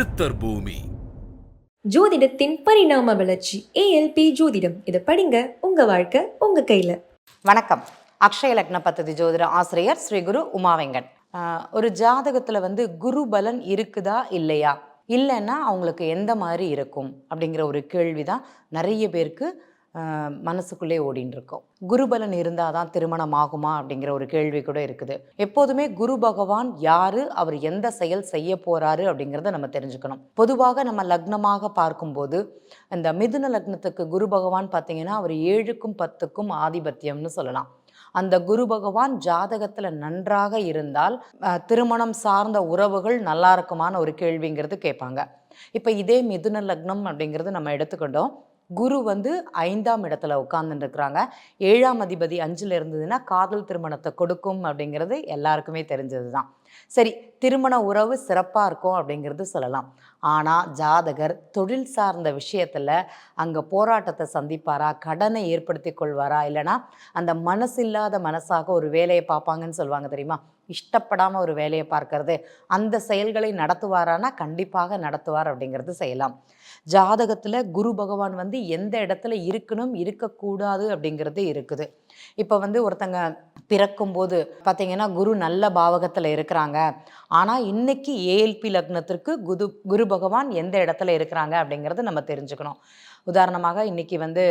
சித்தர் பூமி. ஜோதிடத்தின் பரிணாம வளர்ச்சி ஏஎல்பி ஜோதிடம். இதை படிங்க உங்க வாழ்க்கை உங்க கையில. வணக்கம். அக்ஷய லக்ன பத்ததி ஜோதிட ஆசிரியர் ஸ்ரீ குரு உமாவெங்கன் ஒரு ஜாதகத்தில் வந்து குரு பலன் இருக்குதா இல்லையா? இல்லைன்னா அவங்களுக்கு எந்த மாதிரி இருக்கும்? அப்படிங்கிற ஒரு கேள்வி தான் நிறைய பேருக்கு மனசுக்குள்ளே ஓடின்னு இருக்கும் குருபலன் இருந்தால் தான் திருமணம் ஆகுமா அப்படிங்கிற ஒரு கேள்வி கூட இருக்குது. எப்போதுமே குரு பகவான் யாரு அவர் எந்த செயல் செய்ய போறாரு அப்படிங்கிறத நம்ம தெரிஞ்சுக்கணும். பொதுவாக நம்ம லக்னமாக பார்க்கும்போது இந்த மிதுன லக்னத்துக்கு குரு பகவான் பார்த்தீங்கன்னா அவர் ஏழுக்கும் பத்துக்கும் ஆதிபத்தியம்னு சொல்லலாம். அந்த குரு பகவான் ஜாதகத்தில் நன்றாக இருந்தால் திருமணம் சார்ந்த உறவுகள் நல்லா இருக்குமான ஒரு கேள்விங்கிறது கேட்பாங்க. இப்போ இதே மிதுன லக்னம் அப்படிங்கிறது நம்ம எடுத்துக்கிட்டோம். குரு வந்து ஐந்தாம் இடத்துல உட்கார்ந்துட்டு இருக்கிறாங்க ஏழாம் அதிபதி அஞ்சில் இருந்ததுன்னா காதல் திருமணத்தை கொடுக்கும் அப்படிங்கிறது எல்லாருக்குமே தெரிஞ்சது தான் சரி திருமண உறவு சிறப்பாக இருக்கும் அப்படிங்கிறது சொல்லலாம். ஆனால் ஜாதகர் தொழில் சார்ந்த விஷயத்தில் அங்கே போராட்டத்தை சந்திப்பாரா? கடனை ஏற்படுத்தி கொள்வாரா? இல்லைனா அந்த மனசில்லாத மனசாக ஒரு வேலையை பார்ப்பாங்கன்னு சொல்லுவாங்க தெரியுமா? இஷ்டப்படாமல் ஒரு வேலையை பார்க்கறது அந்த செயல்களை நடத்துவாரானா? கண்டிப்பாக நடத்துவார் அப்படிங்கிறது செய்யலாம். ஜாதகத்தில் குரு பகவான் வந்து எந்த இடத்துல இருக்கணும் இருக்கக்கூடாது அப்படிங்கிறது இருக்குது. இப்போ வந்து ஒருத்தங்க பிறக்கும்போது பார்த்தீங்கன்னா குரு நல்ல பாவகத்தில் இருக்கிறாங்க. ஆனால் இன்னைக்கு ஏஎல்பி லக்னத்திற்கு குரு குரு பகவான் எந்த இடத்துல இருக்கிறாங்க அப்படிங்கிறத நம்ம தெரிஞ்சுக்கணும். உதாரணமாக இன்னைக்கு வந்து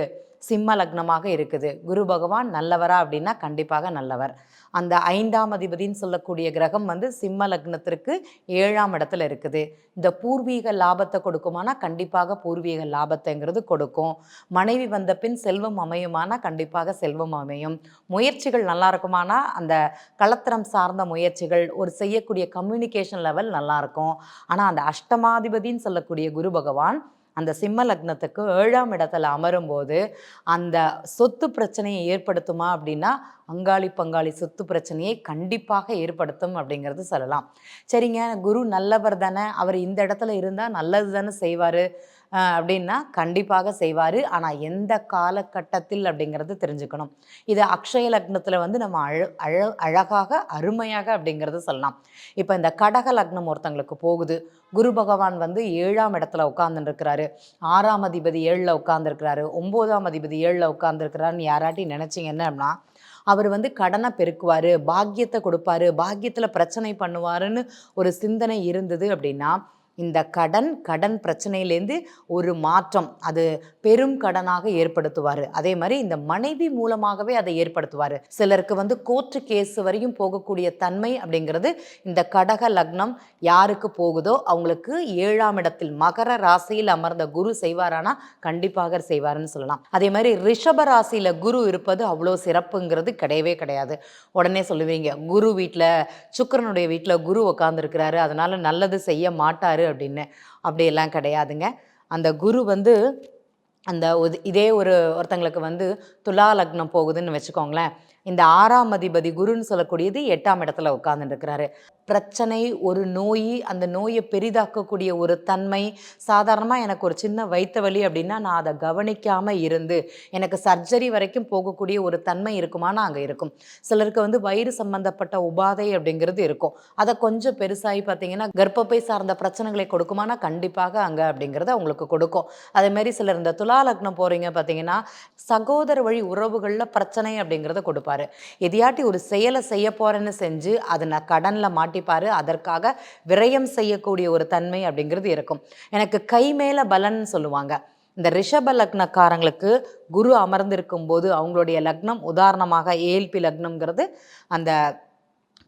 சிம்ம லக்னமாக இருக்குது. குரு பகவான் நல்லவரா அப்படின்னா கண்டிப்பாக நல்லவர். அந்த ஐந்தாம் அதிபதின்னு சொல்லக்கூடிய கிரகம் வந்து சிம்ம லக்னத்திற்கு ஏழாம் இடத்துல இருக்குது. இந்த பூர்வீக லாபத்தை கொடுக்குமானா கண்டிப்பாக பூர்வீக லாபத்தைங்கிறது கொடுக்கும். மனைவி வந்த பின் செல்வம் அமையுமானா கண்டிப்பாக செல்வம் அமையும். முயற்சிகள் நல்லா இருக்குமானா அந்த கலத்திரம் சார்ந்த முயற்சிகள் ஒரு செய்யக்கூடிய கம்யூனிகேஷன் லெவல் நல்லா இருக்கும் ஆனால் அந்த அஷ்டமாதிபதின்னு சொல்லக்கூடிய குரு பகவான் அந்த சிம்ம லக்னத்துக்கு ஏழாம் இடத்துல அமரும்போது அந்த சொத்து பிரச்சனையை ஏற்படுத்துமா அப்படின்னா அங்காளி பங்காளி சொத்து பிரச்சனையை கண்டிப்பாக ஏற்படுத்தும் அப்படிங்கிறது சொல்லலாம். சரிங்க குரு நல்லவர் தானே அவர் இந்த இடத்துல இருந்தால் நல்லது தானே செய்வார். அப்படின்னா கண்டிப்பாக செய்வார். ஆனால் எந்த காலகட்டத்தில் அப்படிங்கிறது தெரிஞ்சுக்கணும். இது அக்ஷய லக்னத்தில் வந்து நம்ம அழ அழ அழகாக அருமையாக அப்படிங்கிறது சொல்லலாம். இப்போ இந்த கடக லக்னம் ஒருத்தங்களுக்கு போகுது. குரு பகவான் வந்து ஏழாம் இடத்துல உட்காந்துருக்கிறாரு ஆறாம் அதிபதி ஏழில் உட்காந்துருக்கிறாரு ஒம்போதாம் அதிபதி ஏழில் உட்காந்துருக்கிறாருன்னு யாராட்டி நினைச்சிங்க என்ன அப்படின்னா அவர் வந்து கடனை பெருக்குவார் பாக்கியத்தை கொடுப்பாரு பாக்கியத்தில் பிரச்சனை பண்ணுவாருன்னு ஒரு சிந்தனை இருந்தது அப்படின்னா இந்த கடன் கடன் பிரச்சனையிலேருந்து ஒரு மாற்றம் அது பெரும் கடனாக ஏற்படுத்துவார். அதே மாதிரி இந்த மனைவி மூலமாகவே அதை ஏற்படுத்துவார். சிலருக்கு வந்து கோர்ட்டு கேஸ் வரையும் போகக்கூடிய தன்மை அப்படிங்கிறது இந்த கடக லக்னம் யாருக்கு போகுதோ அவங்களுக்கு ஏழாம் இடத்தில் மகர ராசியில் அமர்ந்த குரு செய்வாரானா கண்டிப்பாக செய்வாருன்னு சொல்லலாம். அதே மாதிரி ரிஷப ராசியில் குரு இருப்பது அவ்வளோ சிறப்புங்கிறது கிடையவே கிடையாது. உடனே சொல்லுவீங்க குரு வீட்டில் சுக்கிரனுடைய வீட்டில் குரு உட்காந்துருக்கிறாரு அதனால் நல்லது செய்ய மாட்டார் அப்படின்னு. அப்படியெல்லாம் கிடையாதுங்க. அந்த குரு வந்து அந்த இதே ஒரு ஒருத்தங்களுக்கு வந்து துலா லக்னம் போகுதுன்னு வச்சுக்கோங்களேன். இந்த ஆறாம் அதிபதி குருன்னு சொல்லக்கூடியது எட்டாம் இடத்துல உட்காந்துட்டு இருக்கிறாரு. பிரச்சனை ஒரு நோய் அந்த நோயை பெரிதாக்கக்கூடிய ஒரு தன்மை சாதாரணமாக எனக்கு ஒரு சின்ன வயிற்று வலி அப்படின்னா நான் அதை கவனிக்காமல் இருந்து எனக்கு சர்ஜரி வரைக்கும் போகக்கூடிய ஒரு தன்மை இருக்குமானா அங்கே இருக்கும். சிலருக்கு வந்து வயிறு சம்பந்தப்பட்ட உபாதை அப்படிங்கிறது இருக்கும். அதை கொஞ்சம் பெருசாகி பார்த்தீங்கன்னா கர்ப்பப்பை சார்ந்த பிரச்சனைகளை கொடுக்குமானா கண்டிப்பாக அங்கே அப்படிங்கிறத அவங்களுக்கு கொடுக்கும். அதேமாரி சிலர் இந்த துலா லக்னம் போகிறீங்க பார்த்தீங்கன்னா சகோதர வழி உறவுகளில் பிரச்சனை அப்படிங்கிறத கொடுப்பாரு. எதையாட்டி ஒரு செயலை செய்ய போகிறேன்னு செஞ்சு அதை நான் கடனில் மாட்டி மாட்டிப்பாரு அதற்காக விரயம் செய்யக்கூடிய ஒரு தன்மை அப்படிங்கிறது இருக்கும். எனக்கு கை மேல பலன் சொல்லுவாங்க. இந்த ரிஷப லக்னக்காரங்களுக்கு குரு அமர்ந்திருக்கும் போது அவங்களுடைய லக்னம் உதாரணமாக ஏஎல்பி லக்னம்ங்கிறது அந்த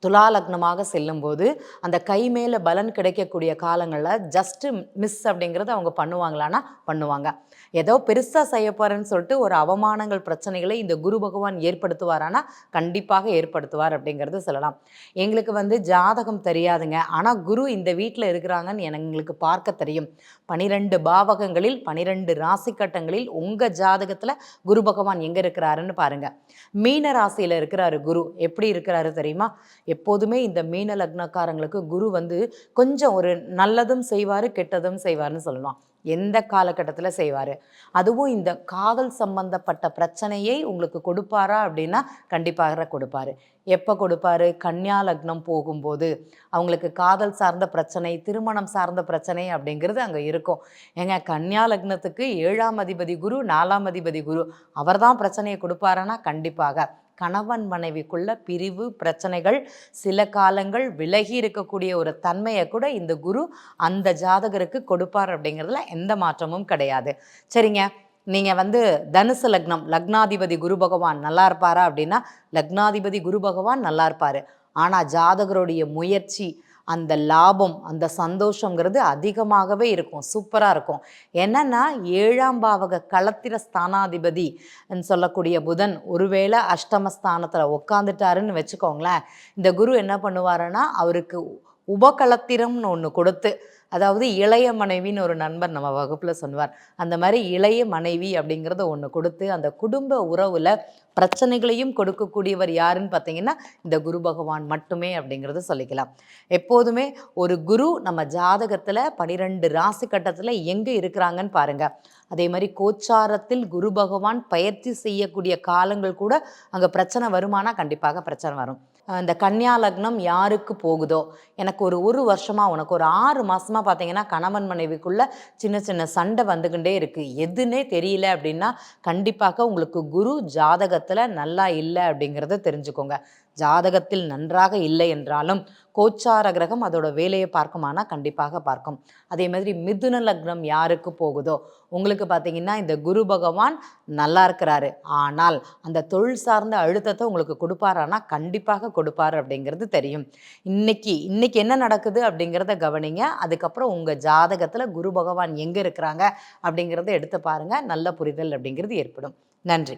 துலா லக்னமாக செல்லும்போது அந்த கை மேலே பலன் கிடைக்கக்கூடிய காலங்களில் ஜஸ்ட்டு மிஸ் அப்படிங்கிறத அவங்க பண்ணுவாங்களான்னா பண்ணுவாங்க. ஏதோ பெருசாக செய்ய போகிறேன்னு சொல்லிட்டு ஒரு அவமானங்கள் பிரச்சனைகளை இந்த குரு பகவான் ஏற்படுத்துவாரானா? கண்டிப்பாக ஏற்படுத்துவார் அப்படிங்கிறது சொல்லலாம். எங்களுக்கு வந்து ஜாதகம் தெரியாதுங்க. ஆனால் குரு இந்த வீட்டில் இருக்கிறாங்கன்னு எனக்கு- எங்களுக்கு பார்க்க தெரியும். பனிரெண்டு பாவகங்களில் பனிரெண்டு ராசி கட்டங்களில் உங்கள் ஜாதகத்தில் குரு பகவான் எங்கே இருக்கிறாருன்னு பாருங்கள் மீன ராசியில் இருக்கிறாரு குரு. எப்படி இருக்கிறாரு தெரியுமா? எப்போதுமே இந்த மீன லக்னக்காரங்களுக்கு குரு வந்து கொஞ்சம் ஒரு நல்லதும் செய்வார் கெட்டதும் செய்வார்னு சொல்லலாம். எந்த காலகட்டத்தில் செய்வார்? அதுவும் இந்த காதல் சம்பந்தப்பட்ட பிரச்சனையை உங்களுக்கு கொடுப்பாரா அப்படின்னா கண்டிப்பாக கொடுப்பார். எப்போ கொடுப்பாரு? கன்னியா லக்னம் போகும்போது அவங்களுக்கு காதல் சார்ந்த பிரச்சனை திருமணம் சார்ந்த பிரச்சனை அப்படிங்கிறது அங்கே இருக்கும். ஏங்க கன்னியா லக்னத்துக்கு ஏழாம் அதிபதி குரு நாலாம் அதிபதி குரு அவர் தான் பிரச்சனையை கொடுப்பாருன்னா கண்டிப்பாக. கணவன் மனைவிக்குள்ள பிரிவு பிரச்சனைகள் சில காலங்கள் விலகி இருக்கக்கூடிய ஒரு தன்மையை கூட இந்த குரு அந்த ஜாதகருக்கு கொடுப்பார் அப்படிங்கிறதுல எந்த மாற்றமும் கிடையாது. சரிங்க. நீங்கள் வந்து தனுசு லக்னம் லக்னாதிபதி குரு பகவான் நல்லா இருப்பாரா அப்படின்னா லக்னாதிபதி குரு பகவான் நல்லா இருப்பார். ஆனால் ஜாதகருடைய முயற்சி அந்த லாபம் அந்த சந்தோஷங்கிறது அதிகமாகவே இருக்கும் சூப்பராக இருக்கும். என்னன்னா ஏழாம் பாவக களத்திர ஸ்தானாதிபதி சொல்லக்கூடிய புதன் ஒருவேளை அஷ்டமஸ்தானத்தில் உட்காந்துட்டாருன்னு வச்சுக்கோங்களேன். இந்த குரு என்ன பண்ணுவாருன்னா அவருக்கு உபகலத்திரம்னு ஒன்று கொடுத்து அதாவது இளைய மனைவின்னு ஒரு நண்பர் நம்ம வகுப்பில் சொன்னார் அந்த மாதிரி இளைய மனைவி அப்படிங்கிறத ஒன்று கொடுத்து அந்த குடும்ப உறவில் பிரச்சனைகளையும் கொடுக்கக்கூடியவர் யாருன்னு பார்த்தீங்கன்னா இந்த குரு பகவான் மட்டுமே அப்படிங்கிறத சொல்லிக்கலாம். எப்போதுமே ஒரு குரு நம்ம ஜாதகத்தில் பனிரெண்டு ராசி கட்டத்தில் எங்கே இருக்கிறாங்கன்னு பாருங்கள் அதே மாதிரி கோச்சாரத்தில் குரு பகவான் பயிற்சி செய்யக்கூடிய காலங்கள் கூட அங்கே பிரச்சனை வருமானா கண்டிப்பாக பிரச்சனை வரும். இந்த கன்னியா லக்னம் யாருக்கு போகுதோ? எனக்கு ஒரு ஒரு வருஷமாக உனக்கு ஒரு ஆறு மாசமா பார்த்தீங்கன்னா கணவன் மனைவிக்குள்ள சின்ன சின்ன சண்டை வந்துக்கிட்டே இருக்குது எதுன்னே தெரியல அப்படின்னா கண்டிப்பாக உங்களுக்கு குரு ஜாதகத்தில் நல்லா இல்லை அப்படிங்கிறத தெரிஞ்சுக்கோங்க. ஜாதகத்தில் நன்றாக இல்லை என்றாலும் கோச்சார கிரகம் அதோட வேலையை பார்க்குமானா கண்டிப்பாக பார்க்கும். அதே மாதிரி மிதுன லக்னம் யாருக்கு போகுதோ? உங்களுக்கு பார்த்தீங்கன்னா இந்த குரு பகவான் நல்லா இருக்கிறாரு. ஆனால் அந்த தொழில் சார்ந்த அழுத்தத்தை உங்களுக்கு கொடுப்பாரானா? கண்டிப்பாக கொடுப்பாரு அப்படிங்கிறது தெரியும். இன்னைக்கு இன்னைக்கு என்ன நடக்குது அப்படிங்கிறத கவனிங்க. அதுக்கப்புறம் உங்கள் ஜாதகத்தில் குரு பகவான் எங்கே இருக்கிறாங்க அப்படிங்கிறத எடுத்து பாருங்கள் நல்ல புரிதல் அப்படிங்கிறது ஏற்படும். நன்றி.